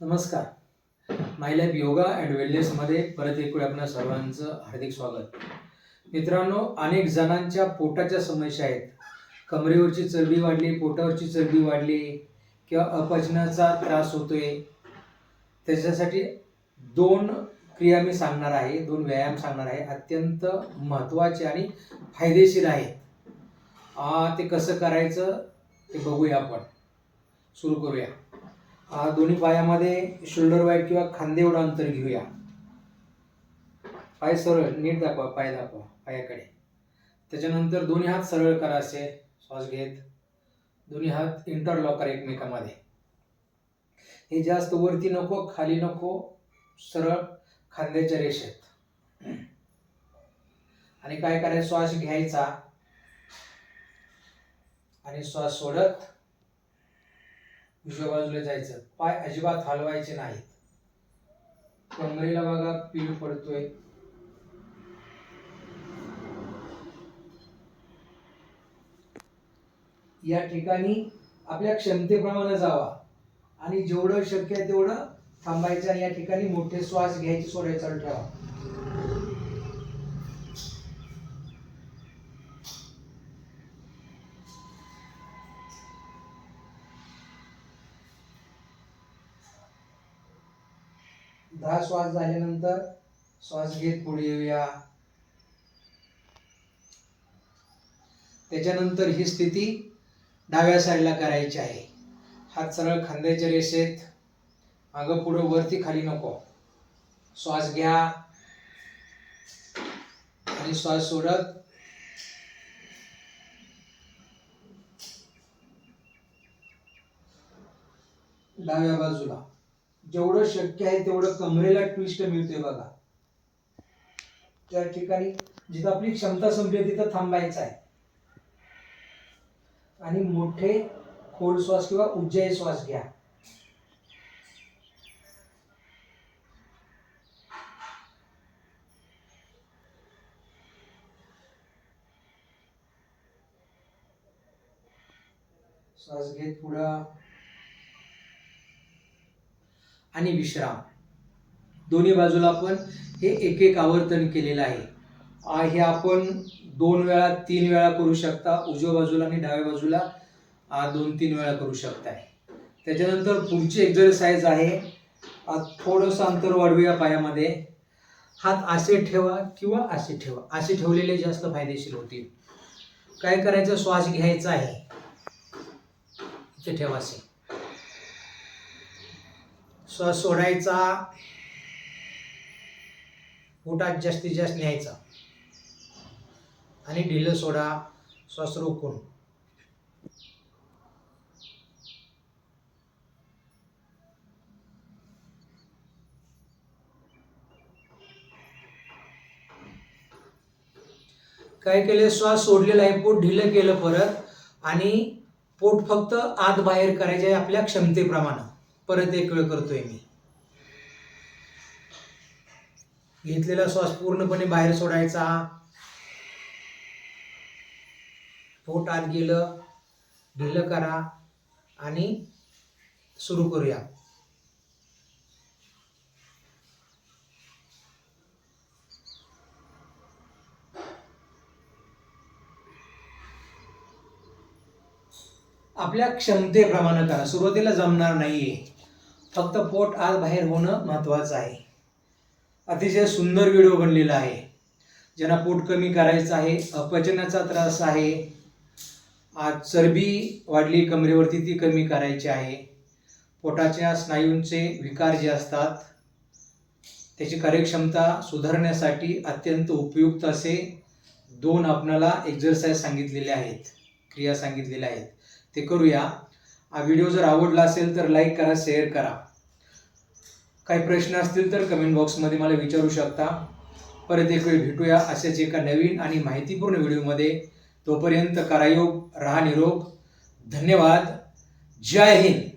नमस्कार. My life yoga and वेलनेसमध्ये परत एक वेळ आपल्या सर्वांचं हार्दिक स्वागत. मित्रांनो अनेक जणांच्या पोटाच्या समस्या आहेत. कमरेवरची चरबी वाढली पोटावरची चरबी वाढली किंवा अपचनाचा त्रास होतोय. त्याच्यासाठी दोन क्रिया मी सांगणार आहे दोन व्यायाम सांगणार आहे. अत्यंत महत्त्वाचे आणि फायदेशीर आहेत. ते कसं करायचं ते बघूया आपण. सुरू करूया. दोन्ही पायामध्ये शोल्डर वाईड किंवा खांदे एवढं अंतर घेऊया. पाय सरळ नीट दाखवा पाय दाखवा पायाकडे. त्याच्यानंतर दोन्ही हात सरळ करा असे श्वास घेत. दोन्ही हात इंटरलॉक करा एकमेकामध्ये. हे जास्त वरती नको खाली नको सरळ खांद्याच्या रेषेत. आणि काय करायचं? श्वास घ्यायचा. आणि श्वास सोडत उजव्या बाजूला जायचं. पाय अजिबात हलवायचे नाहीत. कमरेला बघा पीळ पडतोय. या ठिकाणी आपल्या क्षमतेप्रमाणे जावा. आणि जेवढं शक्य आहे तेवढं थांबायचं आणि या ठिकाणी मोठे श्वास घ्यायचे सोडायचा ठेवा. दहा श्वास झाल्यानंतर श्वास घेत पुढे येऊया. त्याच्यानंतर ही स्थिती डाव्या साईडला करायची आहे. हात सरळ खांद्याच्या रेषेत. मागं पुढं वरती खाली नको. श्वास घ्या. आणि श्वास सोडत. डाव्या बाजूला. जेवढं शक्य आहे तेवढं कमरेला ट्विस्ट मिळते बघा. त्या ठिकाणी जिथं आपली क्षमता संपली तिथं थांबायचं आहे. आणि मोठे खोल श्वास किंवा उज्जय श्वास घ्या. श्वास घेत पुढं. आणि विश्राम. दोन्ही बाजूला आपण हे एक एक आवर्तन केलेलं आहे. हे आपण दोन वेळा तीन वेळा करू शकता. उजव्या बाजूला आणि डाव्या बाजूला दोन तीन वेळा करू शकताय. त्याच्यानंतर पुढची एक्झरसाइज आहे. थोडंसं अंतर वाढवूया पायामध्ये. हात असे ठेवा किंवा असे ठेवा. असे ठेवलेले जास्त फायदेशीर होतील. काय करायचं? श्वास घ्यायचा आहे. इथे ठेवा असे. श्वास सोडायचा. पोटात जास्तीत जास्त न्यायचा. आणि ढिलं सोडा श्वास रोखून काय केलं? श्वास सोडलेला आहे पोट ढिलं केलं परत आणि पोट फक्त आत बाहेर करायचे आपल्या क्षमतेप्रमाणे. परत एक वेळ करतोय मी. घेतलेला श्वास पूर्णपणे बाहेर सोडायचा. पोट आत गेलं ढिलं करा आणि सुरू करूया. आपल्या क्षमतेप्रमाणे करा. सुरुवातीला जमणार नाहीये. फक्त पोट आत बाहेर होणं महत्त्वाचं आहे. अतिशय सुंदर व्हिडिओ बनलेला आहे. ज्यांना पोट कमी करायचं आहे अपचनाचा त्रास आहे आज चरबी वाढली कमरेवरती ती कमी करायची आहे. पोटाच्या स्नायूंचे विकार जे असतात त्याची कार्यक्षमता सुधारण्यासाठी अत्यंत उपयुक्त असे दोन आपणाला एक्झरसाइज सांगितलेले आहेत क्रिया सांगितलेल्या आहेत. ते करूया. हा व्हिडिओ जर आवडला असेल तर लाईक करा शेअर करा. काही प्रश्न असतील तर कमेंट बॉक्समध्ये मला विचारू शकता. परत एक वेळ भेटूया अशाच एका नवीन आणि माहितीपूर्ण व्हिडिओमध्ये तोपर्यंत करायोग राहा निरोग. धन्यवाद. जय हिंद.